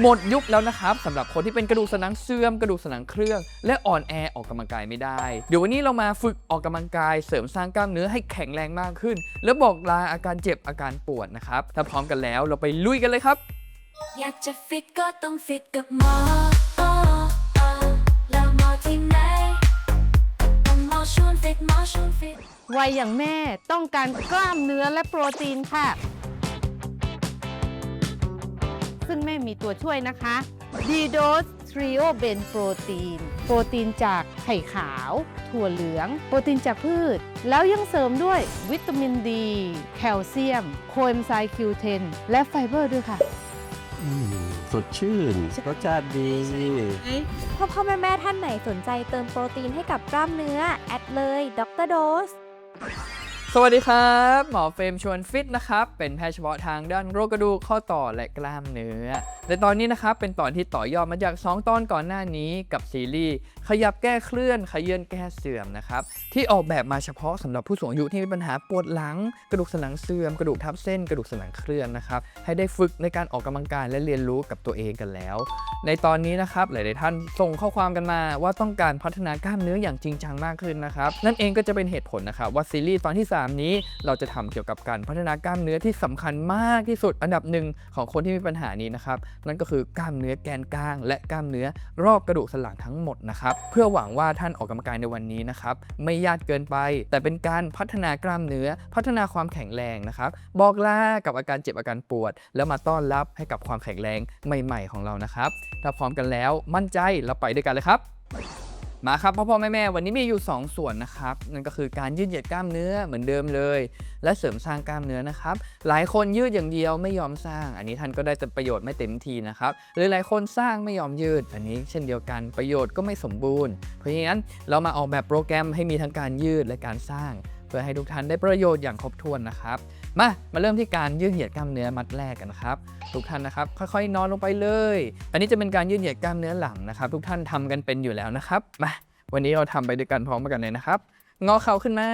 หมดยุคแล้วนะครับสำหรับคนที่เป็นกระดูกสันหลังเสื่อมกระดูกสันหลังเครื่อง และอ่อนแอออกกำลังกายไม่ได้ เดี๋ยววันนี้เรามาฝึกออกกำลังกายเสริมสร้างกล้ามเนื้อให้แข็งแรงมากขึ้น แล้วบอกลาอาการเจ็บอาการปวดนะครับถ้าพร้อมกันแล้วเราไปลุยกันเลยครับ อยากจะฟิตก็ต้องฟิตกับหมออ๋ออ๋อแล้วหมอที่ไหนต้องหมอชวนฟิตหมอชวนฟิต วัยอย่างแม่ต้องการกล้ามเนื้อและโปรตีนค่ะ ซึ่งแม่มีตัวช่วยนะคะ d d o s Trio b e n โปรตีนโปรตีนจากไข่ขาว ถั่วเหลือง โปรตีนจากพืช แล้วยังเสริมด้วยวิตามินดี แคลเซียม โคเอนไซม์ Q10 และไฟเบอร์ด้วยค่ะ อืมสดชื่น รสชาติดี พ่อพ่อแม่แม่ท่านไหนสนใจเติมโปรตีนให้กับกล้ามเนื้อ แอดเลยดรโดส สวัสดีครับ หมอเฟรมชวนฟิตนะครับ เป็นแพทย์เฉพาะทางด้านโรคกระดูกข้อต่อและกล้ามเนื้อแต่ตอนนี้นะครับ เป็นตอนที่ต่อยอดมาจาก 2 ตอนก่อนหน้านี้กับซีรีส์ขยับแก้เคลื่อนขยื่นแก้เสื่อมนะครับ ที่ออกแบบมาเฉพาะสำหรับผู้สูงอายุที่มีปัญหาปวดหลัง กระดูกสันหลังเสื่อม กระดูกทับเส้น กระดูกสันหลังเคลื่อนนะครับให้ได้ฝึกในการออกกำลังกายและเรียนรู้กับตัวเองกันแล้ว ในตอนนี้นะครับหลาย ๆ ท่านส่งข้อความกันมาว่าต้องการพัฒนากล้ามเนื้ออย่างจริงจังมากขึ้นนะครับนั่นเองก็จะเป็นเหตุผลนะครับว่าซีรีส์ตอนที่3นี้เราจะทำเกี่ยวกับการพัฒนากล้ามเนื้อที่สำคัญมากที่สุดอันดับหนึ่งของคนที่มีปัญหานี้นะครับนั่นก็คือกล้ามเนื้อแกนกลาง และกล้ามเนื้อรอบกระดูกสันหลังทั้งหมดนะครับเพื่อหวังว่าท่านออกกำลังกายในวันนี้นะครับไม่ยากเกินไป แต่เป็นการพัฒนากล้ามเนื้อ พัฒนาความแข็งแรงนะครับบอกลากับอาการเจ็บอาการปวด แล้วมาต้อนรับให้กับความแข็งแรงใหม่ ๆ ของเรานะครับถ้าพร้อมกันแล้วมั่นใจเราไปด้วยกันเลยครับ มาครับพ่อพ่อแม่แม่วันนี้มีอยู่ 2 ส่วนนะครับนั่นก็คือการยืดเหยียดกล้ามเนื้อเหมือนเดิมเลย และเสริมสร้างกล้ามเนื้อนะครับ หลายคนยืดอย่างเดียวไม่ยอมสร้าง อันนี้ท่านก็ได้แต่ประโยชน์ไม่เต็มทีนะครับหรือหลายคนสร้างไม่ยอมยืด อันนี้เช่นเดียวกันประโยชน์ก็ไม่สมบูรณ์ เพราะฉะนั้นเรามาออกแบบโปรแกรมให้มีทั้งการยืดและการสร้าง เพื่อให้ทุกท่านได้ประโยชน์อย่างครบถ้วนนะครับ มา มาเริ่มที่การยืดเหยียดกล้ามเนื้อมัดแรกกันครับ ทุกท่านนะครับ ค่อยๆ นอนลงไปเลย อันนี้จะเป็นการยืดเหยียดกล้ามเนื้อหลังนะครับ ทุกท่านทำกันเป็นอยู่แล้วนะครับ มา วันนี้เราทำไปด้วยกันพร้อมกันเลยนะครับ งอเข่าขึ้นมา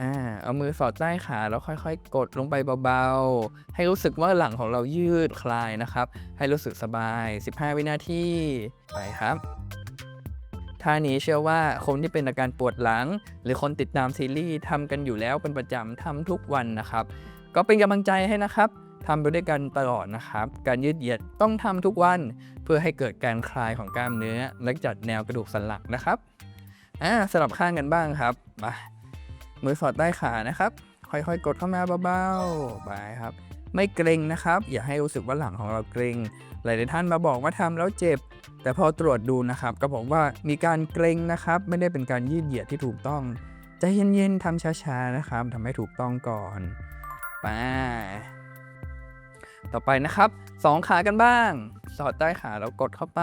อ่า เอามือสอดใต้ขาแล้วค่อยๆ กดลงไปเบาๆ ให้รู้สึกว่าหลังของเรายืดคลายนะครับ ให้รู้สึกสบาย 15 วินาที ไปครับ ท่านี้เชื่อว่าคนที่เป็นอาการปวดหลัง หรือคนติดตามซีรีส์ทำกันอยู่แล้วเป็นประจำทำทุกวันนะครับ ก็เป็นกำลังใจให้นะครับทำไปด้วยกันตลอดนะครับ การยืดเหยียดต้องทำทุกวันเพื่อให้เกิดการคลายของกล้ามเนื้อ และจัดแนวกระดูกสันหลังนะครับอ่าสลับข้างกันบ้างครับมามือสอดใต้ขานะครับ ค่อยๆ กดเข้ามาเบาๆไปครับ ไม่เกรงนะครับ อย่าให้รู้สึกว่าหลังของเราเกรงหลายๆท่านมาบอกว่าทำแล้วเจ็บ แต่พอตรวจดูนะครับ ก็บอกว่ามีการเกรงนะครับ ไม่ได้เป็นการยืดเหยียดที่ถูกต้องใจเย็นๆทำช้าๆนะครับทำให้ถูกต้องก่อนไปต่อไปนะครับสองขากันบ้าง สอดใต้ขาแล้วกดเข้าไป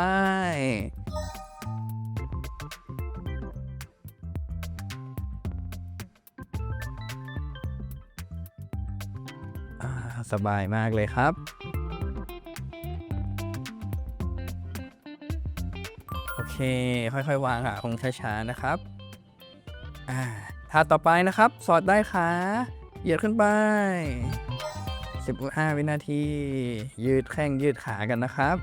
สบายมากเลยครับ โอเค ค่อยๆ วางขาคงช้าๆ นะครับ อ่าท่าต่อไปนะครับ สอดได้ขาเหยียดขึ้นไป 15 วินาที ยืดแข้งยืดขากันนะครับ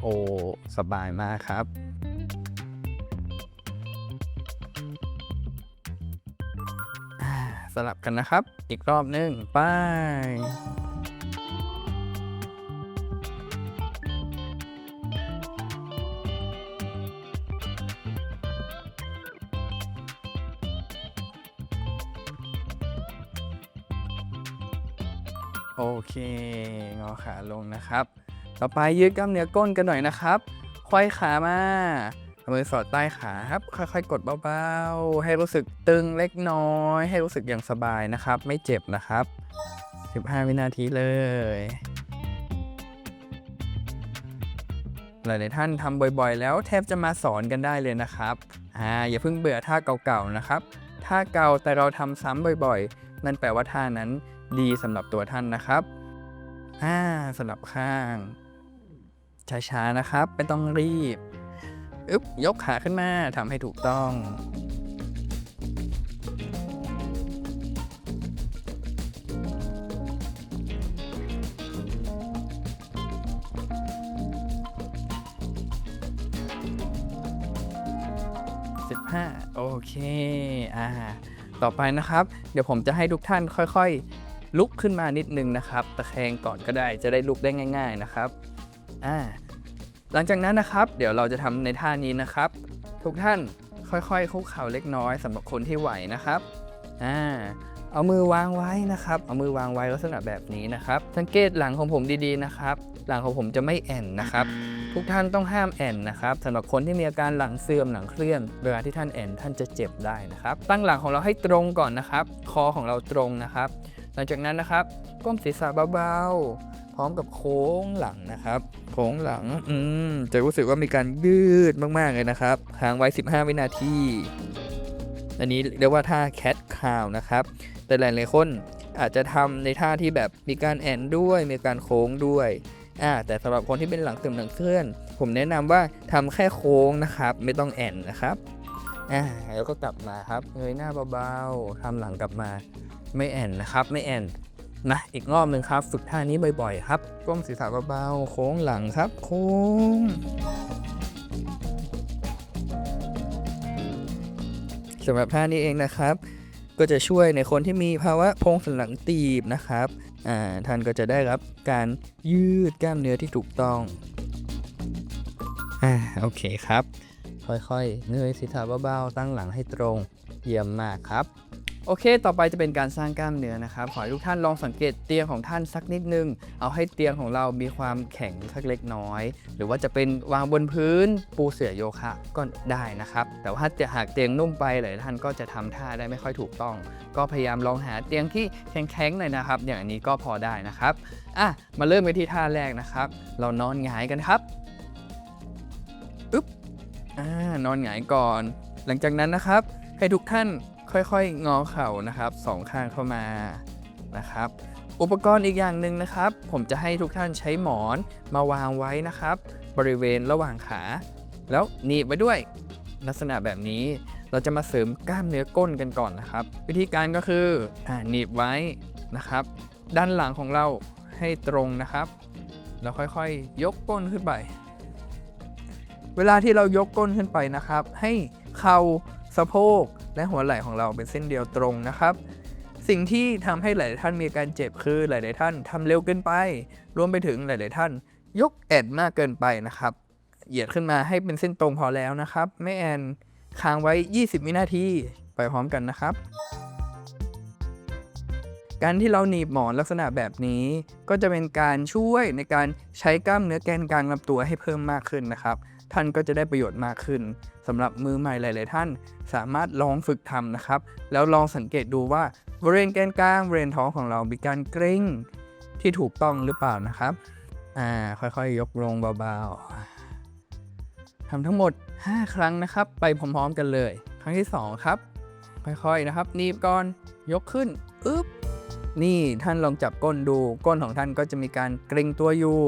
โอ้ สบายมากครับ สลับกันนะครับ อีกรอบนึงไปโอเคงอขาลงนะครับ ต่อไปยืดกล้ามเนื้อก้นกันหน่อยนะครับควายขามา เอามือสอดใต้ขาครับ ค่อยๆ กดเบาๆ ให้รู้สึกตึงเล็กน้อย ให้รู้สึกอย่างสบายนะครับ ไม่เจ็บนะครับ 15 วินาทีเลย หลายๆท่านทำบ่อยๆ แล้วแทบจะมาสอนกันได้เลยนะครับอ่าอย่าเพิ่งเบื่อท่าเก่าๆ นะครับ ท่าเก่าแต่เราทำซ้ำบ่อยๆ นั่นแปลว่าท่านั้นดีสำหรับตัวท่านนะครับอ่าสลับข้างช้าๆนะครับ ไม่ต้องรีบ อึ๊บยกขาขึ้นมาทำให้ถูกต้อง 15 โอเค อ่า ต่อไปนะครับ เดี๋ยวผมจะให้ทุกท่านค่อยๆ ลุกขึ้นมานิดนึงนะครับ ตะแคงก่อนก็ได้จะได้ลุกได้ง่าย ๆนะครับ อ่า หลังจากนั้นนะครับ เดี๋ยวเราจะทำในท่านี้นะครับ ทุกท่านค่อยๆคุกเข่าเล็กน้อยสำหรับคนที่ไหวนะครับอ่าเอามือวางไว้นะครับ เอามือวางไว้ลักษณะแบบนี้นะครับ สังเกตหลังของผมดีๆนะครับ หลังของผมจะไม่แอนนะครับ ทุกท่านต้องห้ามแอนนะครับสำหรับคนที่มีอาการหลังเสื่อมหลังเคลื่อน เวลาที่ท่านแอนท่านจะเจ็บได้นะครับ ตั้งหลังของเราให้ตรงก่อนนะครับ คอของเราตรงนะครับ หลังจากนั้นนะครับ ก้มศีรษะเบาๆ พร้อมกับโค้งหลังนะครับ โค้งหลัง อืม จะรู้สึกว่ามีการยืดมาก ๆ เลยนะครับค้างไว้ 15 วินาที อันนี้เรียกว่าท่า cat cow นะครับ แต่หลายๆคนอาจจะทำในท่าที่แบบมีการแอนด้วย มีการโค้งด้วยอ่าแต่สำหรับคนที่เป็นหลังเสื่อมหลังเคลื่อน ผมแนะนำว่าทำแค่โค้งนะครับ ไม่ต้องแอนนะครับอ่าแล้วก็กลับมาครับเงยหน้าเบาๆทำหลังกลับมาไม่แอนนะครับ ไม่แอน นะอีกรอบหนึ่งครับ ฝึกท่านี้บ่อยๆ ครับ ก้มศีรษะเบาๆ โค้งหลังครับ โค้ง สำหรับท่านี้เองนะครับ ก็จะช่วยในคนที่มีภาวะโพงสันหลังตีบนะครับอ่าท่านก็จะได้รับการยืดกล้ามเนื้อที่ถูกต้องอ่าโอเคครับ ค่อยๆเงยศีรษะเบาๆ ตั้งหลังให้ตรง เยี่ยมมากครับ โอเค ต่อไปจะเป็นการสร้างกล้ามเนื้อนะครับ ขอให้ทุกท่านลองสังเกตเตียงของท่านสักนิดนึง เอาให้เตียงของเรามีความแข็งสักเล็กน้อย หรือว่าจะเป็นวางบนพื้นปูเสื่อโยคะก็ได้นะครับ แต่ว่าถ้าหากเตียงนุ่มไปหลายท่านก็จะทำท่าได้ไม่ค่อยถูกต้อง ก็พยายามลองหาเตียงที่แข็งๆหน่อยนะครับ อย่างนนี้ก็พอได้นะครับ อะ มาเริ่มกันที่ท่าแรกนะครับ เรานอนหงายกันครับ อึ๊บ อ่า นอนหงายก่อน หลังจากนั้นนะครับให้ทุกท่าน ค่อยๆ งอเข่านะครับสองข้างเข้ามานะครับ อุปกรณ์อีกอย่างหนึ่งนะครับ ผมจะให้ทุกท่านใช้หมอนมาวางไว้นะครับ บริเวณระหว่างขา แล้วหนีบไว้ด้วยลักษณะแบบนี้เราจะมาเสริมกล้ามเนื้อก้นกันก่อนนะครับ วิธีการก็คืออหนีบไว้นะครับ ด้านหลังของเราให้ตรงนะครับแล้วค่อยๆยกก้นขึ้นไป เวลาที่เรายกก้นขึ้นไปนะครับ ให้เข่า สะโพก และหัวไหล่ของเราเป็นเส้นเดียวตรงนะครับ สิ่งที่ทำให้หลายท่านมีการเจ็บคือหลาย ๆ ท่านทำเร็วเกินไป รวมไปถึงหลาย ๆ ท่าน ยกแอนมากเกินไปนะครับ เหยียดขึ้นมาให้เป็นเส้นตรงพอแล้วนะครับ ไม่แอนค้างไว้ 20 วินาที ไปพร้อมกันนะครับ การที่เราหนีบหมอนลักษณะแบบนี้ ก็จะเป็นการช่วยในการใช้กล้ามเนื้อแกนกลางลำตัวให้เพิ่มมากขึ้นนะครับ ท่านก็จะได้ประโยชน์มากขึ้น สำหรับมือใหม่หลาย ๆ ท่าน สามารถลองฝึกทำนะครับ แล้วลองสังเกตดูว่าบริเวณแกนกลางบริเวณท้องของเรามีการเกร็งที่ถูกต้องหรือเปล่านะครับอ่าค่อยๆยกลงเบาๆทำทั้งหมด 5 ครั้งนะครับ ไปพร้อม ๆ กันเลย ครั้งที่ 2 ครับ ค่อย ๆ นะครับหนีบก่อนยกขึ้นอึ๊บนี่ท่านลองจับก้นดู ก้นของท่านก็จะมีการเกร็งตัวอยู่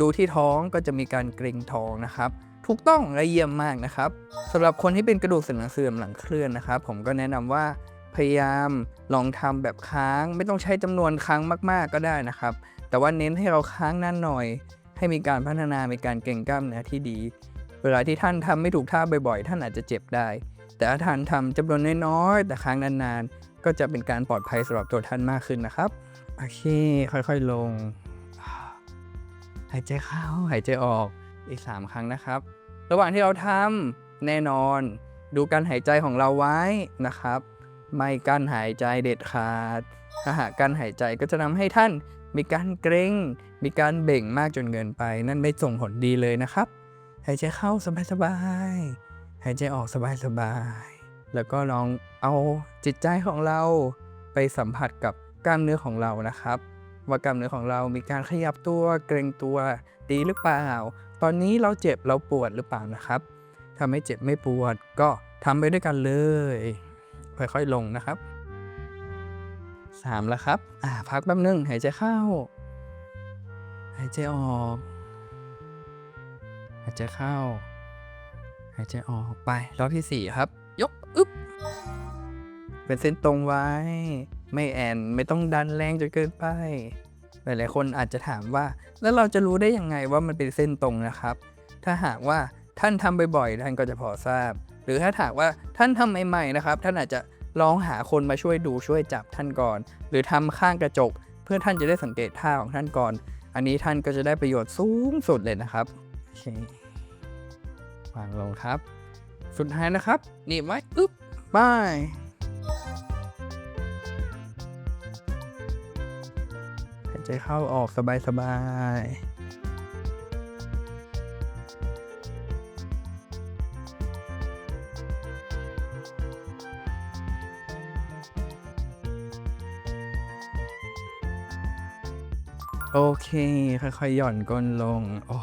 ดูที่ท้องก็จะมีการเกร็งท้องนะครับ ถูกต้องและเยี่ยมมากนะครับสำหรับคนที่เป็นกระดูกสันหลังเสื่อมหลังเคลื่อนนะครับ ผมก็แนะนำว่าพยายามลองทำแบบค้าง ไม่ต้องใช้จำนวนครั้งมาก ๆก็ได้นะครับ แต่ว่าเน้นให้เราค้างนานหน่อย ให้มีการพัฒนามีการเก่งกล้ามเนื้อที่ดี เวลาที่ท่านทำไม่ถูกท่าบ่อยๆ ท่านอาจจะเจ็บได้ แต่ถ้าท่านทำจำนวนน้อยๆแต่ค้างนานๆ ก็จะเป็นการปลอดภัยสำหรับตัวท่านมากขึ้นนะครับโอเค ค่อยๆลง หายใจเข้าหายใจออก อีก 3 ครั้งนะครับ ระหว่างที่เราทำแน่นอน ดูการหายใจของเราไว้นะครับ ไม่กั้นหายใจเด็ดขาดถ้าหากกั้นหายใจก็จะทำให้ท่านมีการเกร็ง มีการเบ่งมากจนเกินไป นั่นไม่ส่งผลดีเลยนะครับ หายใจเข้าสบายๆ หายใจออกสบายๆ แล้วก็ลองเอาจิตใจของเราไปสัมผัสกับกล้ามเนื้อของเรานะครับ ว่ากล้ามเนื้อของเรามีการขยับตัวเกร็งตัวดีหรือเปล่า ตอนนี้เราเจ็บเราปวดหรือเปล่านะครับ ถ้าไม่เจ็บไม่ปวดก็ทำไปด้วยกันเลย ค่อยๆลงนะครับสามแล้วครับ อ่า พักแป๊บนึง หายใจเข้า หายใจออก หายใจเข้า หายใจออกไป รอบที่สี่ครับ ยก อึ๊บ เป็นเส้นตรงไว้ ไม่แอน ไม่ต้องดันแรงจนเกินไป หลายๆคนอาจจะถามว่า แล้วเราจะรู้ได้ยังไงว่ามันเป็นเส้นตรงนะครับ ถ้าหากว่าท่านทำบ่อยๆท่านก็จะพอทราบ หรือถ้าถามว่าท่านทำใหม่ๆนะครับ ท่านอาจจะลองหาคนมาช่วยดูช่วยจับท่านก่อน หรือทำข้างกระจก เพื่อท่านจะได้สังเกตท่าของท่านก่อน อันนี้ท่านก็จะได้ประโยชน์สูงสุดเลยนะครับโอเควางลงครับ สุดท้ายนะครับหนีบไว้อึ๊บไป หายใจเข้าออกสบายๆโอเค ค่อยๆ หย่อนก้นลง โอ้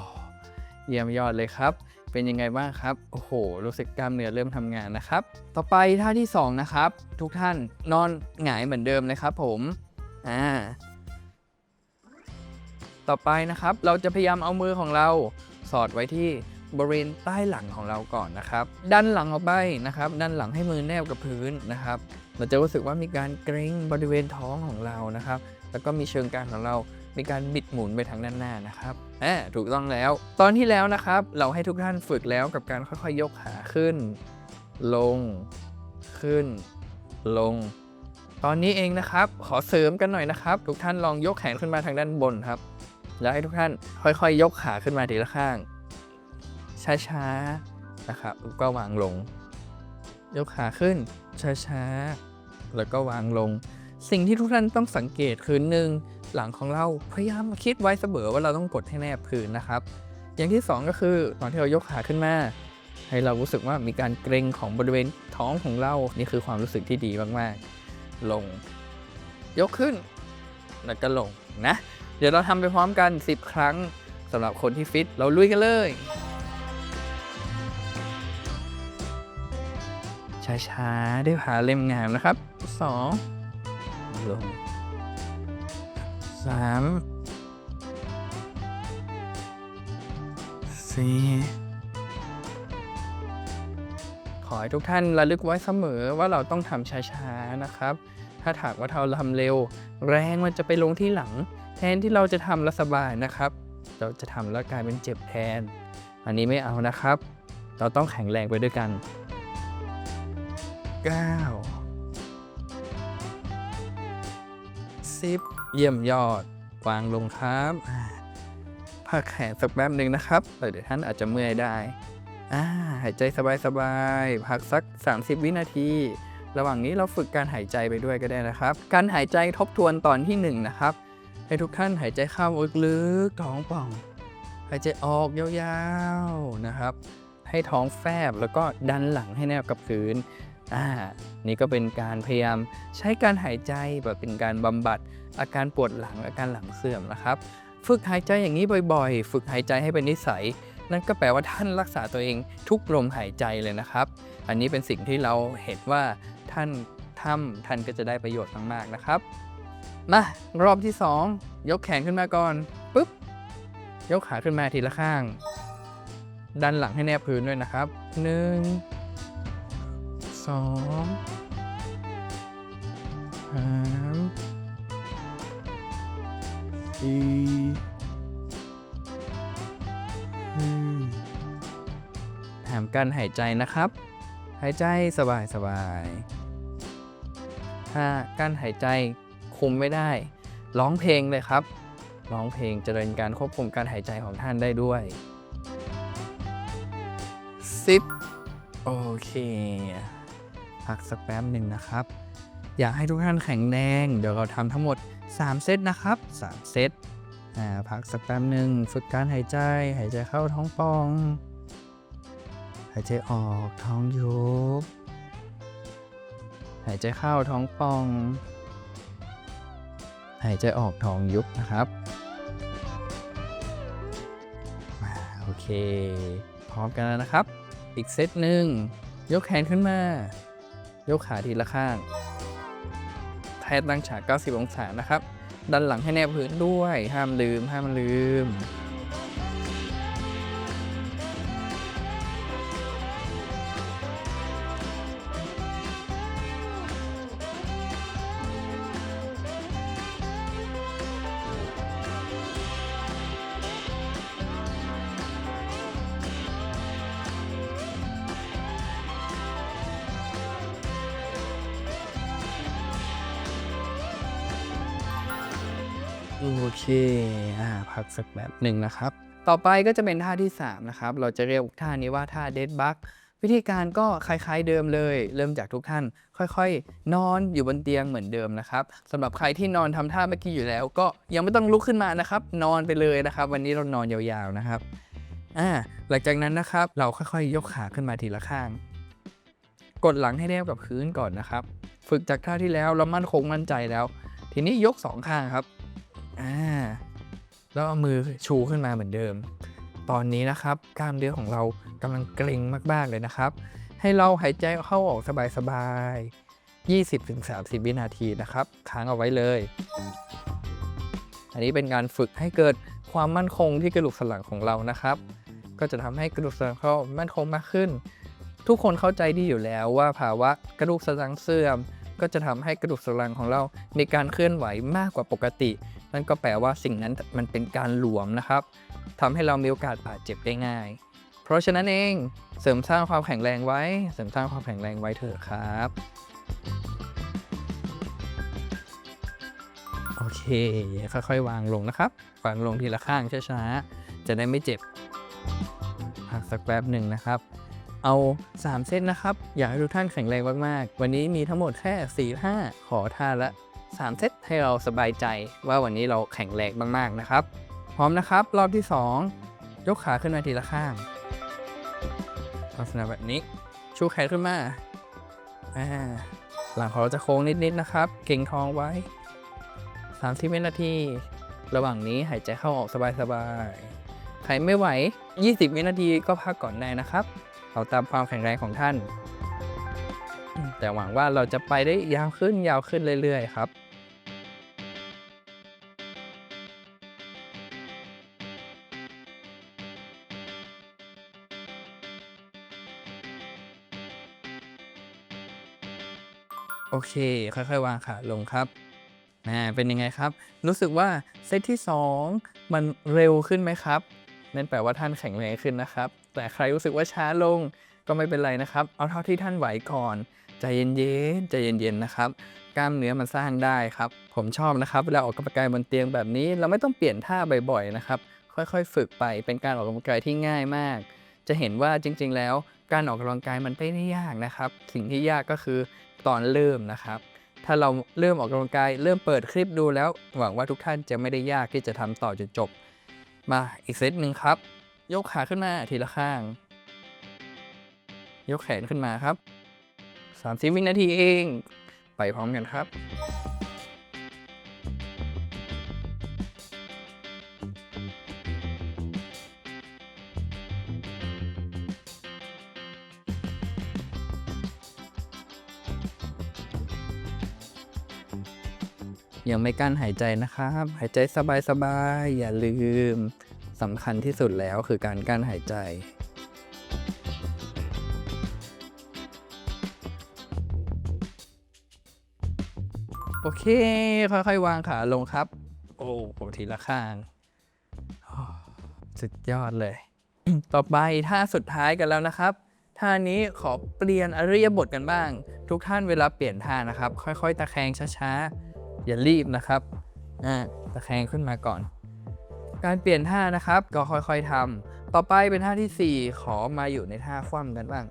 เยี่ยมยอดเลยครับ เป็นยังไงบ้างครับ โอ้โห รู้สึกกล้ามเนื้อเริ่มทำงานนะครับ ต่อไปท่าที่ 2 นะครับ ทุกท่านนอนหงายเหมือนเดิมเลยครับผม อ่า ต่อไปนะครับ เราจะพยายามเอามือของเราสอดไว้ที่บริเวณใต้หลังของเราก่อนนะครับ ดันหลังออกไปนะครับ ดันหลังให้มือแนบกับพื้นนะครับ เราจะรู้สึกว่ามีการเกร็งบริเวณท้องของเรานะครับ แล้วก็มีเชิงกานของเรา มีการบิดหมุนไปทางด้านหน้านะครับอ่าถูกต้องแล้ว ตอนที่แล้วนะครับ เราให้ทุกท่านฝึกแล้วกับการค่อยๆ ยกขาขึ้น ลง ขึ้น ลง ตอนนี้เองนะครับ ขอเสริมกันหน่อยนะครับ ทุกท่านลองยกแขนขึ้นมาทางด้านบนครับ แล้วให้ทุกท่านค่อยๆยกขาขึ้นมาทีละข้าง ช้าๆนะครับแล้วก็วางลง ยกขาขึ้น ช้าๆแล้วก็วางลง สิ่งที่ทุกท่านต้องสังเกตคือหนึ่งหลังของเราพยายามคิดไว้เสมอว่าเราต้องกดให้แนบพื้นนะครับ อย่างที่ 2 ก็คือตอนที่เรายกขาขึ้นมาให้เรารู้สึกว่ามีการเกร็งของบริเวณท้องของเรานี่คือความรู้สึกที่ดีมากๆ ลง ยกขึ้น แล้วก็ลงนะ เดี๋ยวเราทำไปพร้อมกัน 10 ครั้งสำหรับคนที่ฟิต เราลุยกันเลย ช้าๆ ได้วยขาเล่มงามนะครับ 2 ลง 3 4ขอให้ทุกท่านระลึกไว้เสมอว่าเราต้องทำช้าๆนะครับ ถ้าถากว่าเราทำเร็ว แรงมันจะไปลงที่หลัง แทนที่เราจะทำแล้วสบายนะครับ เราจะทำแล้วกลายเป็นเจ็บแทน อันนี้ไม่เอานะครับ เราต้องแข็งแรงไปด้วยกัน 9 10 เยี่ยมยอด วางลงครับพักแขนสักแป๊บหนึ่งนะครับเดี๋ยวท่านอาจจะเมื่อยได้อ่าหายใจสบายๆ พักสัก 30 วินาที ระหว่างนี้เราฝึกการหายใจไปด้วยก็ได้นะครับ การหายใจทบทวนตอนที่ 1 นะครับ ให้ทุกท่านหายใจเข้าลึกๆท้องป่อง หายใจออกยาวๆนะครับ ให้ท้องแฟบแล้วก็ดันหลังให้แนบกับพื้นอ่านี่ก็เป็นการพยายามใช้การหายใจแบบเป็นการบำบัดอาการปวดหลังอาการหลังเสื่อมนะครับ ฝึกหายใจอย่างนี้บ่อยๆ ฝึกหายใจให้เป็นนิสัย นั่นก็แปลว่าท่านรักษาตัวเองทุกลมหายใจเลยนะครับ อันนี้เป็นสิ่งที่เราเห็นว่า ท่านทำท่านก็จะได้ประโยชน์มากๆนะครับ มารอบที่ 2 ยกแขนขึ้นมาก่อนปุ๊บยกขาขึ้นมาทีละข้าง ดันหลังให้แนบพื้นด้วยนะครับ1สองสามสี่ห้าถามการหายใจนะครับ หายใจสบายสบาย ถ้าการหายใจคุมไม่ได้ ร้องเพลงเลยครับ ร้องเพลงจะเป็นการควบคุมการหายใจของท่านได้ด้วยสิบโอเคพักสักแป๊บหนึ่งนะครับ อยากให้ทุกท่านแข็งแรง เดี๋ยวเราทำทั้งหมด 3 เซตนะครับ 3 เซตพักสักแป๊บหนึ่งฝึกการหายใจ หายใจเข้าท้องปอง หายใจออกท้องยุบ หายใจเข้าท้องปอง หายใจออกท้องยุบนะครับโอเค พร้อมกันแล้วนะครับ อีกเซตหนึ่งยกแขนขึ้นมา ยกขาทีละข้างแทนตั้งฉาก 90 องศานะครับ ดันหลังให้แนบพื้นด้วย ห้ามลืม ห้ามลืม สักแบบหนึ่งนะครับ ต่อไปก็จะเป็นท่าที่ 3 นะครับ เราจะเรียกท่านี้ว่าท่าเดดบักวิธีการก็คล้ายๆเดิมเลย เริ่มจากทุกท่าน ค่อยๆ นอนอยู่บนเตียงเหมือนเดิมนะครับสำหรับใครที่นอนทำท่าเมื่อกี้อยู่แล้ว ก็ยังไม่ต้องลุกขึ้นมานะครับ นอนไปเลยนะครับ วันนี้เรานอนยาวๆนะครับอ่าหลังจากนั้นนะครับ เราค่อยๆ ยกขาขึ้นมาทีละข้าง กดหลังให้แนบกับพื้นก่อนนะครับ ฝึกจากท่าที่แล้วเรามั่นคงมั่นใจแล้ว ทีนี้ยกสองข้างครับอ่า แล้วเอามือชูขึ้นมาเหมือนเดิม ตอนนี้นะครับกล้ามเนื้อของเรากำลังเกร็งมากๆเลยนะครับ ให้เราหายใจเข้าออกสบายๆ 20-30 วินาทีนะครับ ค้างเอาไว้เลย อันนี้เป็นการฝึกให้เกิดความมั่นคงที่กระดูกสันหลังของเรานะครับ ก็จะทำให้กระดูกสันหลังเรามั่นคงมากขึ้น ทุกคนเข้าใจดีอยู่แล้วว่าภาวะกระดูกสันหลังเสื่อม ก็จะทำให้กระดูกสันหลังของเรา มีการเคลื่อนไหวมากกว่าปกติ นั่นก็แปลว่าสิ่งนั้นมันเป็นการหลวมนะครับทำให้เรามีโอกาสบาดเจ็บได้ง่าย เพราะฉะนั้นเองเสริมสร้างความแข็งแรงไว้ เสริมสร้างความแข็งแรงไว้เถอะครับโอเค ค่อยๆ วางลงนะครับ วางลงทีละข้างช้าๆ จะได้ไม่เจ็บพักสักแป๊บหนึ่งนะครับ เอา 3 เซตนะครับ อยากให้ทุกท่านแข็งแรงมากๆ วันนี้มีทั้งหมดแค่4 5ขอท่าละ 3 เซตให้เราสบายใจว่าวันนี้เราแข็งแรงมากๆนะครับ พร้อมนะครับรอบที่ 2 ยกขาขึ้นมาทีละข้างลักษณะแบบนี้ชูแขนขึ้นมาอ่าหลังของเราจะโค้งนิดๆนะครับ เก่งท้องไว้30วินาที ระหว่างนี้หายใจเข้าออกสบายๆใครไม่ไหว 20 วินาทีก็พักก่อนได้นะครับ เอาตามความแข็งแรงของท่าน แต่หวังว่าเราจะไปได้ยาวขึ้นยาวขึ้นเรื่อยๆครับ เค ค่อยๆวางขาลงครับอ่าเป็นยังไงครับ รู้สึกว่าเซตที่ 2 มันเร็วขึ้นไหมครับนั่นแปลว่าท่านแข็งแรงขึ้นนะครับ แต่ใครรู้สึกว่าช้าลงก็ไม่เป็นไรนะครับ เอาเท่าที่ท่านไหวก่อนใจเย็นๆใจเย็นๆนะครับ กล้ามเนื้อมันสร้างได้ครับ ผมชอบนะครับเวลาออกกำลังกายบนเตียงแบบนี้ เราไม่ต้องเปลี่ยนท่าบ่อยๆนะครับ ค่อยๆ ฝึกไปเป็นการออกกำลังกายที่ง่ายมาก จะเห็นว่าจริงๆแล้ว การออกกำลังกายมันไม่ได้ยากนะครับ สิ่งที่ยากก็คือ ตอนเริ่มนะครับ ถ้าเราเริ่มออกกำลังกาย เริ่มเปิดคลิปดูแล้ว หวังว่าทุกท่านจะไม่ได้ยากที่จะทำต่อจนจบ มาอีกเซตหนึ่งครับ ยกขาขึ้นมาทีละข้าง ยกแขนขึ้นมาครับ 30 วินาทีเอง ไปพร้อมกันครับ ยังไม่กั้นหายใจนะครับ หายใจสบายๆอย่าลืมสำคัญที่สุดแล้วคือการกั้นหายใจโอเค ค่อยๆ วางขาลงครับ โอ้โหทีละข้าง สุดยอดเลย ต่อไปท่าสุดท้ายกันแล้วนะครับ ท่านี้ขอเปลี่ยนอริยบทกันบ้าง ทุกท่านเวลาเปลี่ยนท่านะครับ ค่อยๆ ตะแคงช้าๆ อย่ารีบนะครับอ่าตะแคงขึ้นมาก่อน การเปลี่ยนท่านะครับ ก็ค่อยๆทำต่อไปเป็นท่าทีสี่ 4 ขอมาอยู่ในท่าคว่ำกันบ้าง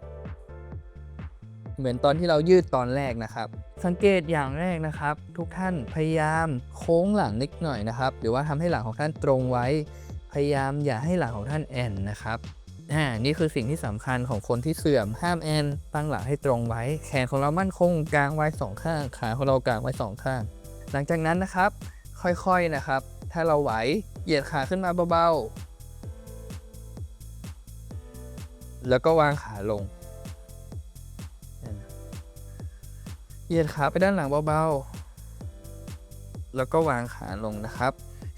เหมือนตอนที่เรายืดตอนแรกนะครับ สังเกตอย่างแรกนะครับ ทุกท่านพยายามโค้งหลังนิดหน่อยนะครับ หรือว่าทำให้หลังของท่านตรงไว้ พยายามอย่าให้หลังของท่านแอนนะครับอ่านี่คือสิ่งที่สำคัญของคนที่เสื่อมห้ามแอนตั้งหลังให้ตรงไว้ แขนของเรามั่นคงกลางไว้สองข้าง ขาของเรากลางไว้สองข้าง หลังจากนั้นนะครับ ค่อยๆนะครับ ถ้าเราไหวเหยียดขาขึ้นมาเบาๆ แล้วก็วางขาลง เหยียดขาไปด้านหลังเบาๆ แล้วก็วางขาลงนะครับ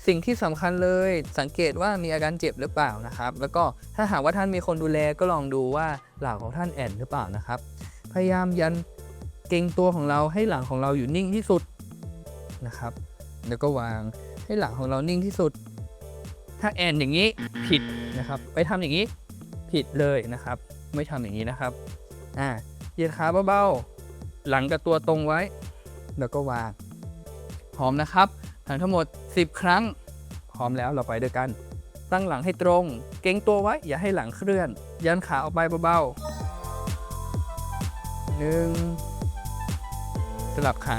สิ่งที่สำคัญเลยสังเกตว่ามีอาการเจ็บหรือเปล่านะครับ แล้วก็ถ้าหากว่าท่านมีคนดูแลก็ลองดูว่าหลังของท่านแอนหรือเปล่านะครับ พยายามยันเกรงตัวของเราให้หลังของเราอยู่นิ่งที่สุด นะครับ แล้วก็วางให้หลังของเรานิ่งที่สุด ถ้าแอนอย่างนี้ผิดนะครับ ไปทำอย่างนี้ผิดเลยนะครับ ไม่ทำอย่างนี้นะครับอ่าเหยียดขาเบาๆหลังกับตัวตรงไว้ แล้วก็วางพร้อมนะครับทั้งทั้งหมด 10 ครั้งพร้อมแล้วเราไปด้วยกัน ตั้งหลังให้ตรง เก่งตัวไว้อย่าให้หลังเคลื่อน ยันขาออกไปเบาๆหนึ่งสลับขา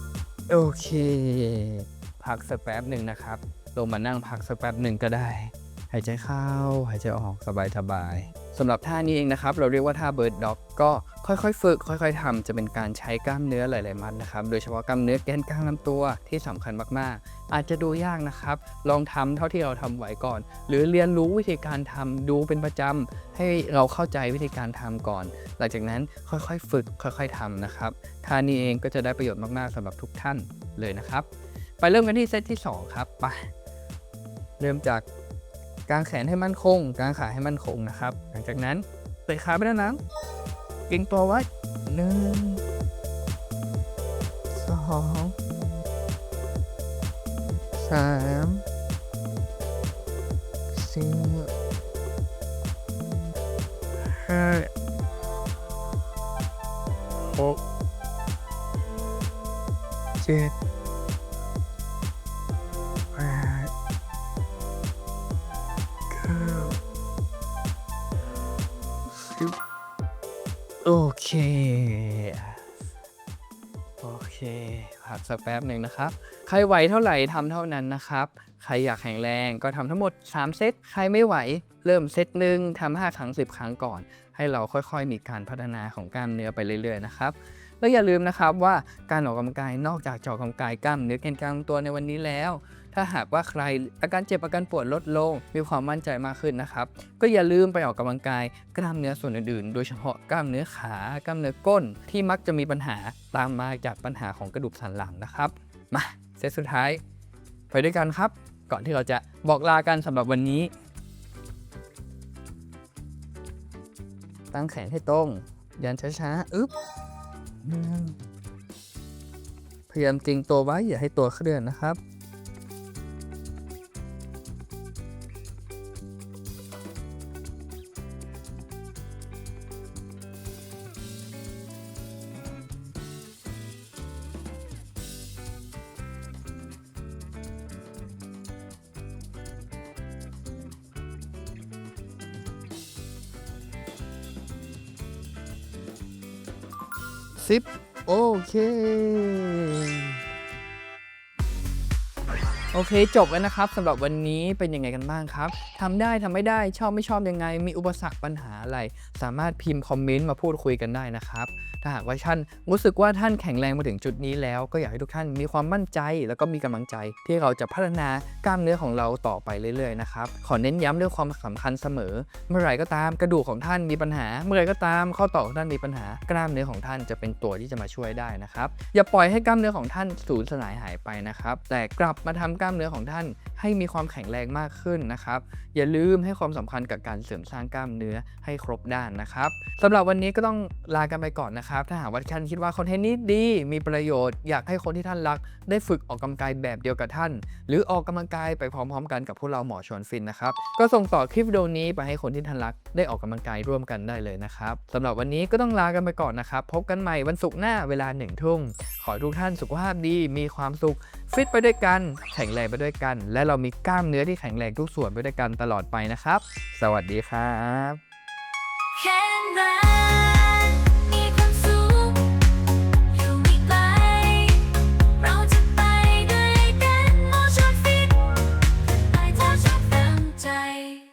โอเค พักสักแป๊บหนึ่งนะครับ ลงมานั่งพักสักแป๊บหนึ่งก็ได้ หายใจเข้า หายใจออกสบายสบายๆำหรับท่านี้เองนะครับ เราเรียกว่าท่าเบิร์ดด็อกก็ค่อยๆ ฝึก ค่อยๆทำจะเป็นการใช้กล้ามเนื้อหลายๆมัดนะครับ โดยเฉพาะกล้ามเนื้อแกนกลางลำตัวที่สำคัญมากๆ อาจจะดูยากนะครับ ลองทำเท่าที่เราทำไหวก่อน หรือเรียนรู้วิธีการทำดูเป็นประจำให้เราเข้าใจวิธีการทำก่อน หลังจากนั้นค่อยๆ ฝึก ค่อยๆทำนะครับท่านี้เองก็จะได้ประโยชน์มากๆสำหรับทุกท่านเลยนะครับ ไปเริ่มกันที่เซตที่สองครับไปเริ่มจาก กางแขนให้มั่นคง กางขาให้มั่นคงนะครับ หลังจากนั้นเตะขาไปด้านหลัง เก่งตัวไว้หนึ่งสองสามสี่ห้าหกเจ็ด โอเคโอเคพักสักแป๊บหนึ่งนะครับ ใครไหวเท่าไหร่ทำเท่านั้นนะครับ ใครอยากแข็งแรงก็ทำทั้งหมด 3 เซต ใครไม่ไหวเริ่มเซตหนึ่งทำ5ครั้ง 10 ครั้งก่อน ให้เราค่อยๆ มีการพัฒนาของกล้ามเนื้อไปเรื่อยๆ นะครับ แล้วอย่าลืมนะครับว่าการออกกำลังกายนอกจากจะออกกำลังกายกล้ามเนื้อแกนกลางตัวในวันนี้แล้ว ถ้าหากว่าใครอาการเจ็บอาการปวดลดลง มีความมั่นใจมากขึ้นนะครับ ก็อย่าลืมไปออกกำลังกายกล้ามเนื้อส่วนอื่นๆ โดยเฉพาะกล้ามเนื้อขากล้ามเนื้อก้นที่มักจะมีปัญหาตามมาจากปัญหาของกระดูกสันหลังนะครับมาเซตสุดท้าย ไปด้วยกันครับ ก่อนที่เราจะบอกลากันสำหรับวันนี้ ตั้งแขนให้ตรง ยันช้าๆ อึ๊บ พยายามจริงตัวไว้อย่าให้ตัวเคลื่อนนะครับิปโอเค โอเคจบแล้วนะครับสำหรับวันนี้เป็นยังไงกันบ้างครับทำได้ทำไม่ได้ชอบไม่ชอบยังไง มีอุปสรรคปัญหาอะไร สามารถพิมพ์คอมเมนต์มาพูดคุยกันได้นะครับ ถ้าหากว่าท่านรู้สึกว่าท่านแข็งแรงมาถึงจุดนี้แล้ว ก็อยากให้ทุกท่านมีความมั่นใจ แล้วก็มีกำลังใจ ที่เราจะพัฒนากล้ามเนื้อของเราต่อไปเรื่อยๆนะครับขอเน้นย้ำเรื่องความสำคัญเสมอ เมื่อไหร่ก็ตามกระดูกของท่านมีปัญหา เมื่อไหร่ก็ตามข้อต่อของท่านมีปัญหากล้ามเนื้อของท่านจะเป็นตัวที่จะมาช่วยได้นะครับอย่าปล่อยให้กล้ามเนื้อของท่านสูญสลายหายไปนะครับแต่กลับมาทำกล้ามเนื้อของท่านให้มีความแข็งแรงมากขึ้นนะครับ อย่าลืมให้ความสำคัญกับการเสริมสร้างกล้ามเนื้อให้ครบด้านนะครับสำหรับวันนี้ก็ต้องลากันไปก่อนนะครับถ้าหากว่าท่านคิดว่าคอนเทนต์นี้ดี มีประโยชน์ อยากให้คนที่ท่านรัก ได้ฝึกออกกำลังกายแบบเดียวกับท่าน หรือออกกำลังกายไปพร้อม ๆ กันกับพวกเราหมอชวนฟินนะครับ ก็ส่งต่อคลิปวิดีโอนี้ไปให้คนที่ท่านรัก ได้ออกกำลังกายร่วมกันได้เลยนะครับสำหรับวันนี้ก็ต้องลากันไปก่อนนะครับ พบกันใหม่วันศุกร์หน้าเวลาหนึ่งทุ่ม ขอให้ทุกท่านสุขภาพดี มีความสุข ฟิตไปด้วยกัน แข็งแรงไปด้วยกัน และเรามีกล้ามเนื้อที่แข็งแรงทุกส่วนไปด้วยกันตลอดไปนะครับ สวัสดีครับแข็งแรง